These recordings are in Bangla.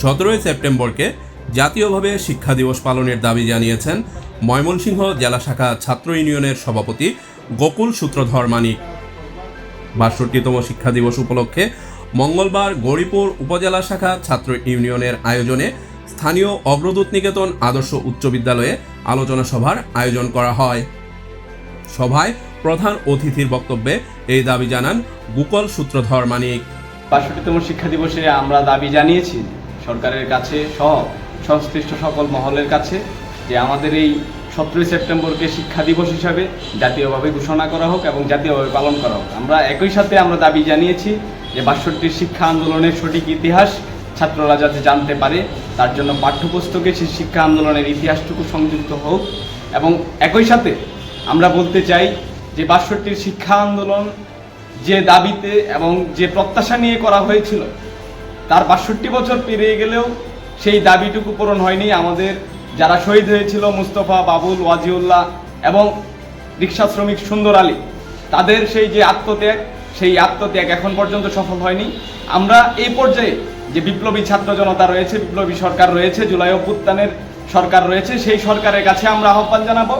সতেরোই সেপ্টেম্বরকে জাতীয়ভাবে শিক্ষা দিবস পালনের দাবি জানিয়েছেন ময়মনসিংহ জেলা শাখা ছাত্র ইউনিয়নের সভাপতি গোকুল সূত্রধর মানিক। বাষট্টিতম শিক্ষা দিবস উপলক্ষে মঙ্গলবার গৌরীপুর উপজেলা শাখা ছাত্র ইউনিয়নের আয়োজনে স্থানীয় অগ্রদূত নিকেতন আদর্শ উচ্চ বিদ্যালয়ে আলোচনা সভার আয়োজন করা হয়। সভায় প্রধান অতিথির বক্তব্যে এই দাবি জানান গুকল সূত্রধর মানিক। বাষট্টিতম শিক্ষা দিবসে আমরা দাবি জানিয়েছি, সরকারের কাছে সহ সংশ্লিষ্ট সকল মহলের কাছে, যে আমাদের এই সতেরোই সেপ্টেম্বরকে শিক্ষা দিবস হিসাবে জাতীয়ভাবে ঘোষণা করা হোক এবং জাতীয়ভাবে পালন করা হোক। আমরা একই সাথে আমরা দাবি জানিয়েছি যে বাষট্টির শিক্ষা আন্দোলনের সঠিক ইতিহাস ছাত্ররা যাতে জানতে পারে, তার জন্য পাঠ্যপুস্তকে সেই শিক্ষা আন্দোলনের ইতিহাসটুকু সংযুক্ত হোক এবং একই সাথে আমরা বলতে চাই যে বাষট্টির শিক্ষা আন্দোলন যে দাবিতে এবং যে প্রত্যাশা নিয়ে করা হয়েছিল, তার বাষট্টি বছর পেরিয়ে গেলেও সেই দাবিটুকু পূরণ হয়নি। আমাদের যারা শহীদ হয়েছিল, মুস্তফা, বাবুল, ওয়াজিউল্লাহ এবং রিক্সা শ্রমিক সুন্দর আলী, তাদের সেই যে আত্মত্যাগ, সেই আত্মত্যাগ এখন পর্যন্ত সফল হয়নি। আমরা এই পর্যায়ে যে বিপ্লবী ছাত্র জনতা রয়েছে, বিপ্লবী সরকার রয়েছে, জুলাই অভ্যুত্থানের সরকার রয়েছে, সেই সরকারের কাছে আমরা আহ্বান জানাব।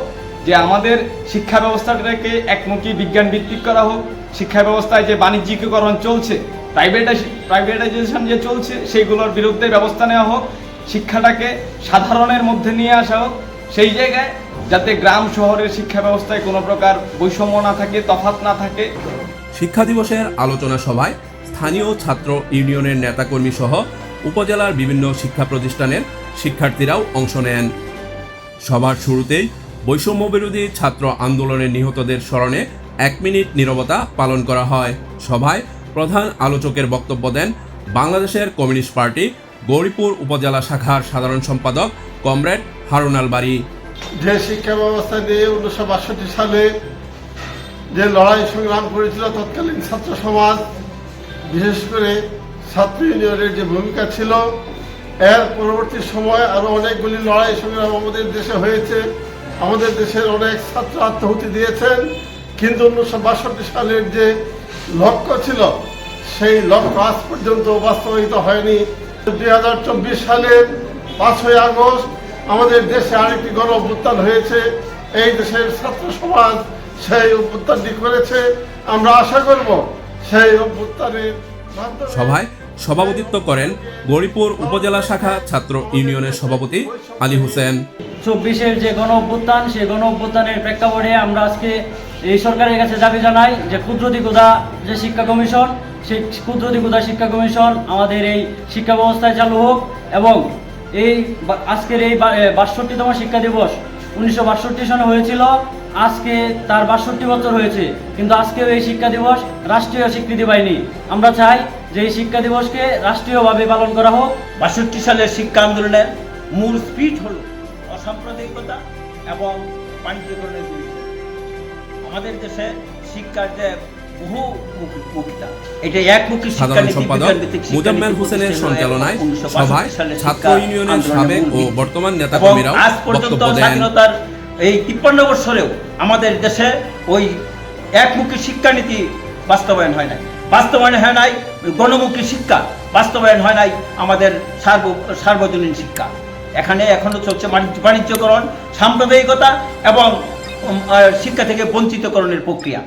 যে আমাদের শিক্ষা ব্যবস্থাটাকে একমুখী বিজ্ঞান ভিত্তিক করা হোক, শিক্ষা ব্যবস্থায় যে বাণিজ্যিকীকরণ চলছে প্রাইভেটাইজ প্রাইভেটাইজেশন যে চলছে, সেইগুলোর বিরুদ্ধে ব্যবস্থা নেওয়া হোক, শিক্ষাটাকে সাধারণের মধ্যে নিয়ে আসা হোক, সেই জায়গায় যাতে গ্রাম শহরের শিক্ষা ব্যবস্থায় কোনো প্রকার বৈষম্য না থাকে, তফাৎ না থাকে। শিক্ষা দিবসের আলোচনা সভায় স্থানীয় ছাত্র ইউনিয়নের নেতাকর্মী সহ উপজেলার বিভিন্ন শিক্ষা প্রতিষ্ঠানের শিক্ষার্থীরাও অংশ নেন। সবার শুরুতেই বৈষম্য বিরোধী ছাত্র আন্দোলনের নিহতদের স্মরণে এক মিনিট নীরবতা পালন করা হয়। সভায় প্রধান আলোচকের বক্তব্য দেন বাংলাদেশের কমিউনিস্ট পার্টি, গৌরীপুর উপজেলা শাখার সাধারণ সম্পাদক কমরেড হারুন আল বাড়ি যে শিক্ষা ব্যবস্থা নিয়ে উনিশশো বাষট্টি সালে যে লড়াই সংগ্রাম করেছিল তৎকালীন ছাত্র সমাজ, বিশেষ করে ছাত্র ইউনিয়নের যে ভূমিকা ছিল, এর পরবর্তী সময় আরও অনেকগুলি লড়াই সংগ্রাম আমাদের দেশে হয়েছে। আমাদের দেশের অনেক ছাত্র আত্মহুতি দিয়েছেন, কিন্তু উনিশশো বাষট্টি সালের যে লক্ষ্য ছিল, সেই লক্ষ্য আজ পর্যন্ত বাস্তবায়িত হয়নি। দুই হাজার চব্বিশ সালের পাঁচই আগস্ট আমাদের দেশে আরেকটি গণ অভ্যুত্থান হয়েছে। এই দেশের ছাত্র সমাজ সেই অভ্যুত্থানটি করেছে। আমরা আশা করব সেই অভ্যুত্থানের সভায় সভাপতিত্ব করেন গৌরীপুর উপজেলা শাখা ছাত্র ইউনিয়নের সভাপতি আলী হোসেন। চব্বিশের যে গণ অভ্যুত্থান, সেই গণ অভ্যুত্থানের প্রেক্ষাপটে আমরা আজকে এই সরকারের কাছে দাবি জানাই যে ক্ষুদ্রদিগুদা যে শিক্ষা কমিশন, সেই ক্ষুদ্রদিগুদা শিক্ষা কমিশন আমাদের এই শিক্ষা ব্যবস্থায় চালু হোক এবং এই আজকের এই বাষট্টিতম শিক্ষা দিবস উনিশশো বাষট্টি সনে হয়েছিল। আজকে তার বাষট্টি বছর হয়েছে, কিন্তু আজকেও এই শিক্ষা দিবস রাষ্ট্রীয় স্বীকৃতি পায়নি। আমরা চাই যে শিক্ষা দিবসকে রাষ্ট্রীয়ভাবে পালন করা হোক বাষট্টি সালের শিক্ষা আন্দোলনের মূল স্পিড হল অসাম্প্রদায়িকতা এবং বাণিজ্যকরণের বিরুদ্ধে। আমাদের দেশে শিক্ষার যে বহু মুখিতা এটা একমুখী সাধারণ সম্পাদক মুজাম্মেল হোসেনের সঞ্চালনায় সভায় ছাত্র ইউনিয়নের সাবেক ও বর্তমান নেতাকর্মীরাও বক্তব্য দেন। স্বাধীনতার এই তিপ্পান্ন বছরেও আমাদের দেশে ওই একমুখী শিক্ষানীতি বাস্তবায়ন হয় নাই। বাস্তবায়ন হয় নাই, গণমুখী শিক্ষা বাস্তবায়ন হয় নাই আমাদের সার্ব, সার্বজনীন শিক্ষা। এখানে এখনও চলছে বাণিজ্যকরণ, সাম্প্রদায়িকতা এবং শিক্ষা থেকে বঞ্চিতকরণের প্রক্রিয়া।